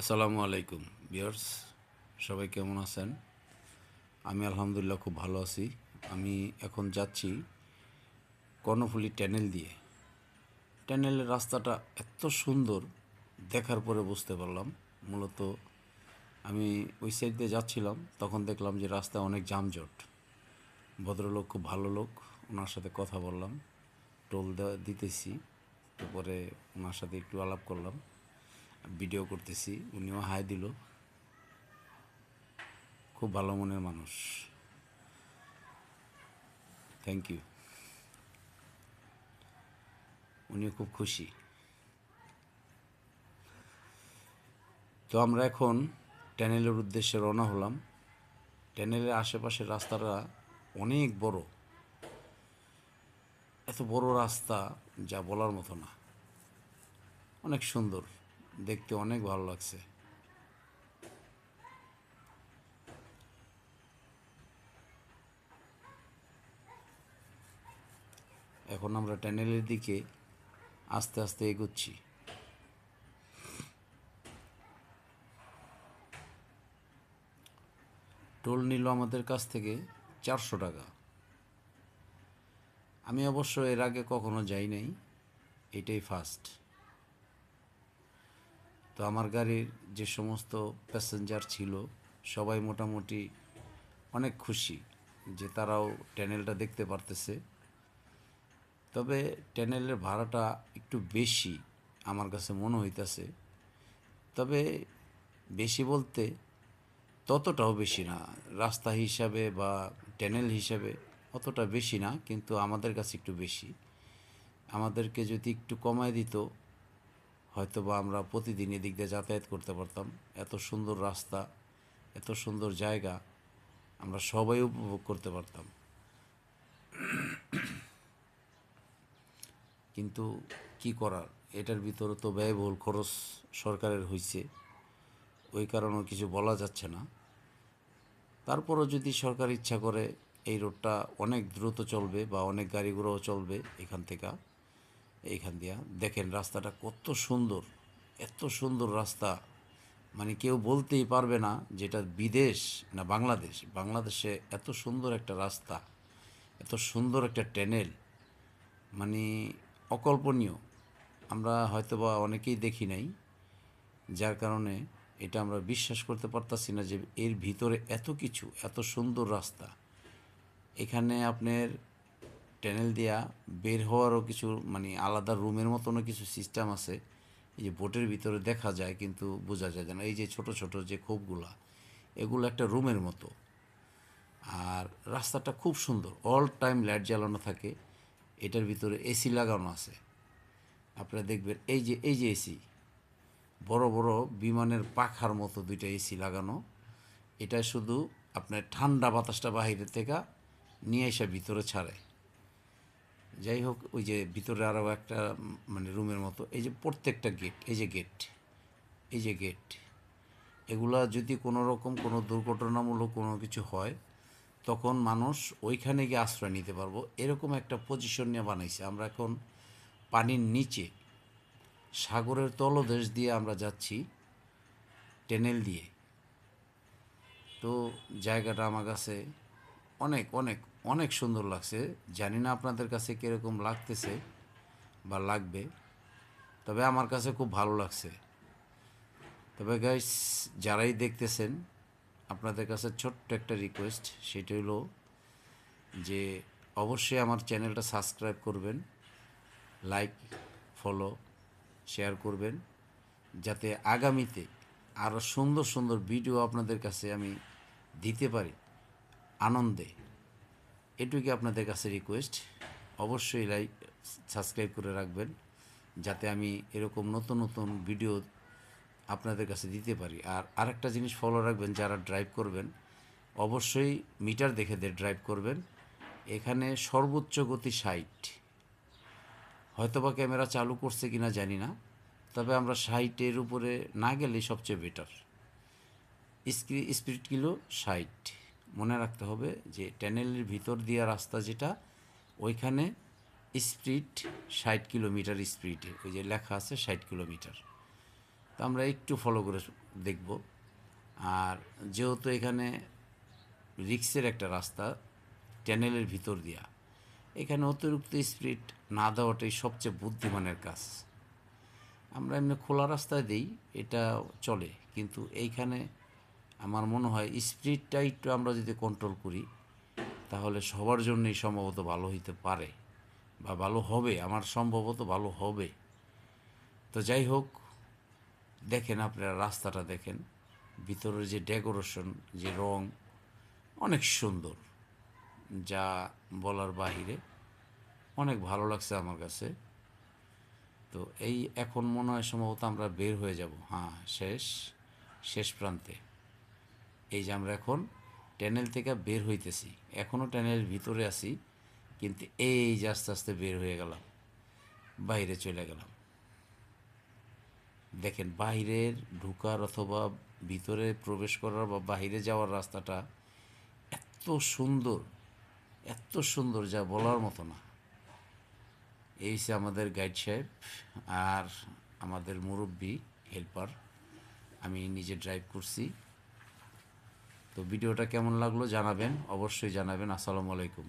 আসসালামু আলাইকুম বিয়ার্স সবাই কেমন আছেন? আমি আলহামদুলিল্লাহ খুব ভালো আছি। আমি এখন যাচ্ছি কর্ণফুলি ট্যানেল দিয়ে। ট্যানেলের রাস্তাটা এত সুন্দর, দেখার পরে বুঝতে পারলাম। মূলত আমি ওই সাইড দিয়ে যাচ্ছিলাম, তখন দেখলাম যে রাস্তায় অনেক যানজট। ভদ্রলোক খুব ভালো লোক, ওনার সাথে কথা বললাম, টোল দিতেছি। তারপরে ওনার সাথে একটু আলাপ করলাম। ভিডিও করতেছি, উনিও হাই দিল। খুব ভালো মনের মানুষ। থ্যাংক ইউ উনিও খুব খুশি। তো আমরা এখন ট্যানেলের উদ্দেশ্যে রওনা হলাম। ট্যানেলের আশেপাশের রাস্তাটা অনেক বড়। এত বড় রাস্তা যা বলার মতো না। অনেক সুন্দর। দেখতে অনেক ভালো লাগছে। এখন আমরা ট্যানেলের দিকে আস্তে আস্তে এগোচ্ছি। টোল নিল আমাদের কাছ থেকে চারশো টাকা। আমি অবশ্য এর আগে কখনো যাই নাই, এটাই ফার্স্ট তো আমার গাড়ির যে সমস্ত প্যাসেঞ্জার ছিল, সবাই মোটামুটি অনেক খুশি যে তারাও ট্যানেলটা দেখতে পারতেছে। তবে ট্যানেলের ভাড়াটা একটু বেশি আমার কাছে মনে হইতেছে। তবে বেশি বলতে ততটাও বেশি না, রাস্তা হিসাবে বা ট্যানেল হিসাবে অতটা বেশি না, কিন্তু আমাদের কাছে একটু বেশি। আমাদেরকে যদি একটু কমায় দিত হয়তো বা আমরা প্রতিদিন এদিক দিয়ে যাতায়াত করতে পারতাম। এত সুন্দর রাস্তা, এত সুন্দর জায়গা আমরা সবাই উপভোগ করতে পারতাম। কিন্তু কি করার? এটার ভিতরে তো ব্যয়বহুল খরচ সরকারের হয়েছে ওই কারণেও কিছু বলা যাচ্ছে না। তারপরও যদি সরকার ইচ্ছা করে এই রোডটা অনেক দ্রুত চলবে বা অনেক গাড়ি ঘোড়াও চলবে এখান থেকে এইখান দিয়া। দেখেন রাস্তাটা কত সুন্দর, এত সুন্দর রাস্তা। মানে কেউ বলতেই পারবে না যেটা বিদেশ না বাংলাদেশ। বাংলাদেশে এত সুন্দর একটা রাস্তা, এত সুন্দর একটা ট্যানেল মানে অকল্পনীয়। আমরা হয়তোবা অনেকেই দেখি নাই, যার কারণে এটা আমরা বিশ্বাস করতে পারতাছি না যে এর ভিতরে এত কিছু, এত সুন্দর রাস্তা। এখানে আপনার ট্যানেল দিয়া বের হওয়ারও কিছু মানে আলাদা রুমের মতনও কিছু সিস্টেম আছে। এই যে বোটের ভিতরে দেখা যায় কিন্তু বোঝা যায় না, এই যে ছোট ছোট যে খোপগুলা এগুলো একটা রুমের মতো। আর রাস্তাটা খুব সুন্দর অল টাইম লাইট জ্বালানো থাকে। এটার ভিতরে এসি লাগানো আছে। আপনারা দেখবেন এই যে এই যে এসি বড় বড় বিমানের পাখার মতো দুইটা এসি লাগানো। এটা শুধু আপনার ঠান্ডা বাতাসটা বাহিরের থেকে নিয়ে এসে ভিতরে ছাড়ে। যাই হোক, ওই যে ভিতরে আরও একটা মানে রুমের মতো, এই যে প্রত্যেকটা গেট এই যে গেট এই যে গেট এগুলা যদি কোনো রকম কোনো দুর্ঘটনামূলক কোনো কিছু হয়, তখন মানুষ ওইখানে গিয়ে আশ্রয় নিতে পারব। এরকম একটা পজিশন নিয়ে বানাইছে। আমরা এখন পানির নিচে, সাগরের তলদেশ দিয়ে আমরা যাচ্ছি টেনেল দিয়ে। তো জায়গাটা আমার কাছে অনেক অনেক অনেক সুন্দর লাগছে। জানি না আপনাদের কাছে কীরকম লাগতেছে বা লাগবে, তবে আমার কাছে খুব ভালো লাগছে। তবে গাইস যারাই দেখতেছেন, আপনাদের কাছে ছোট্ট একটা রিকোয়েস্ট সেটা হলো যে অবশ্যই আমার চ্যানেলটা সাবস্ক্রাইব করবেন লাইক ফলো শেয়ার করবেন, যাতে আগামীতে আরও সুন্দর সুন্দর ভিডিও আপনাদের কাছে আমি দিতে পারি আনন্দে। এটুকুই আপনাদের কাছে রিকোয়েস্ট অবশ্যই লাইক সাবস্ক্রাইব করে রাখবেন, যাতে আমি এরকম নতুন নতুন ভিডিও আপনাদের কাছে দিতে পারি। আর আরেকটা জিনিস ফলো রাখবেন যারা ড্রাইভ করবেন, অবশ্যই মিটার দেখে দিয়ে ড্রাইভ করবেন। এখানে সর্বোচ্চ গতি ষাট। হয়তোবা ক্যামেরা চালু করছে কিনা জানি না, তবে আমরা ষাটের উপরে না গেলেই সবচেয়ে বেটার স্পিড কিলো ষাট। মনে রাখতে হবে যে ট্যানেলের ভিতর দিয়া রাস্তা যেটা, ওইখানে স্পিড ষাট কিলোমিটার স্পিডে, ওই যে লেখা আছে ষাট কিলোমিটার। তো আমরা একটু ফলো করে দেখব। আর যেহেতু এখানে রিক্সের একটা রাস্তা ট্যানেলের ভিতর দিয়া, এখানে অতিরিক্ত স্পিড না দেওয়াটাই সবচেয়ে বুদ্ধিমানের কাজ। আমরা এমনি খোলা রাস্তায় দিই, এটা চলে। কিন্তু এইখানে আমার মনে হয় স্পিডটা একটু আমরা যদি কন্ট্রোল করি, তাহলে সবার জন্যই সম্ভবত ভালো হইতে পারে বা ভালো হবে, আমার সম্ভবত ভালো হবে। তো যাই হোক, দেখেন আপনারা রাস্তাটা দেখেন, ভিতরের যে ডেকোরেশন যে রং অনেক সুন্দর, যা বলার বাহিরে অনেক ভালো লাগছে আমার কাছে। তো এই এখন মনে হয় সম্ভবত আমরা বের হয়ে যাব। হ্যাঁ শেষ শেষ প্রান্তে। এই যে আমরা এখন ট্যানেল থেকে বের হইতেছি এখনও ট্যানেলের ভিতরে আছি, কিন্তু এই যে আস্তে আস্তে বের হয়ে গেলাম, বাইরে চলে গেলাম। দেখেন, বাইরের ঢুকার অথবা ভিতরে প্রবেশ করার বা বাইরে যাওয়ার রাস্তাটা এত সুন্দর এত সুন্দর যা বলার মতো না। এই হচ্ছে আমাদের গাইড সাহেব আর আমাদের মুরব্বী হেল্পার আমি নিজে ড্রাইভ করছি। তো ভিডিওটা কেমন লাগল জানাবেন অবশ্যই জানাবেন। আসসালামু আলাইকুম।